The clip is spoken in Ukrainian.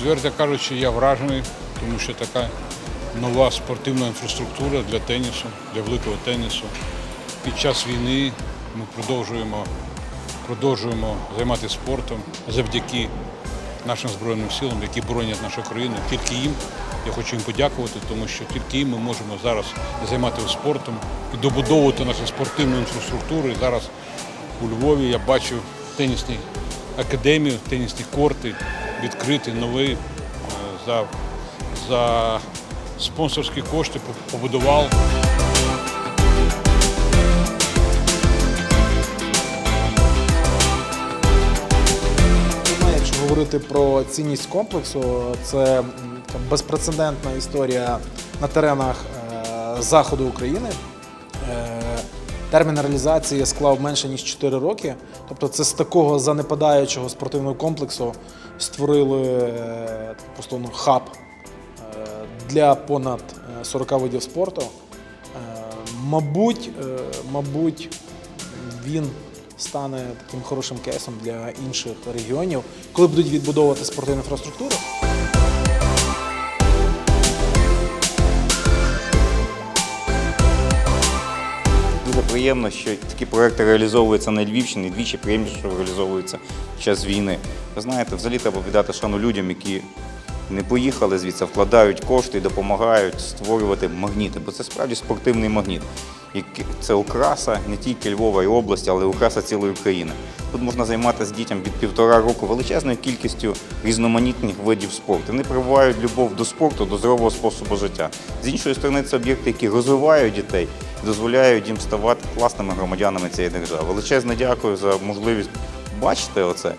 Відверто кажучи, я вражений, тому що така нова спортивна інфраструктура для тенісу, для великого тенісу. Під час війни ми продовжуємо, продовжуємо займатися спортом завдяки нашим Збройним силам, які боронять нашу країну. Тільки їм я хочу їм подякувати, тому що тільки їм ми можемо зараз займатися спортом і добудовувати нашу спортивну інфраструктуру. І зараз у Львові я бачу тенісні академію, тенісні корти, відкриті нові е, за, за спонсорські кошти побудував. Ну, Якщо говорити про цінність комплексу, це безпрецедентна історія на теренах е, заходу України. Е, термін реалізації склав менше ніж 4 роки. Тобто, це з такого занепадаючого спортивного комплексу створили е, просто ну, хаб е, для понад е, 40 видів спорту. Е, Мабуть, е, мабуть, він стане таким хорошим кейсом для інших регіонів, коли будуть відбудовувати спортивну інфраструктуру. Приємно, що такі проекти реалізовуються на Львівщині, і двічі приємніше, що реалізовуються під час війни. Ви знаєте, взагалі треба віддати шану людям, які не поїхали звідси, вкладають кошти і допомагають створювати магніти, бо це справді спортивний магніт. Як- Це окраса не тільки Львова і області, але й окраса цілої України. Тут можна займатися дітям від півтора року величезною кількістю різноманітних видів спорту. Вони прививають любов до спорту, до здорового способу життя. З іншої сторони, це об'єкти, які розвивають дітей, дозволяють їм ставати класними громадянами цієї держави. Величезне дякую за можливість бачити оце.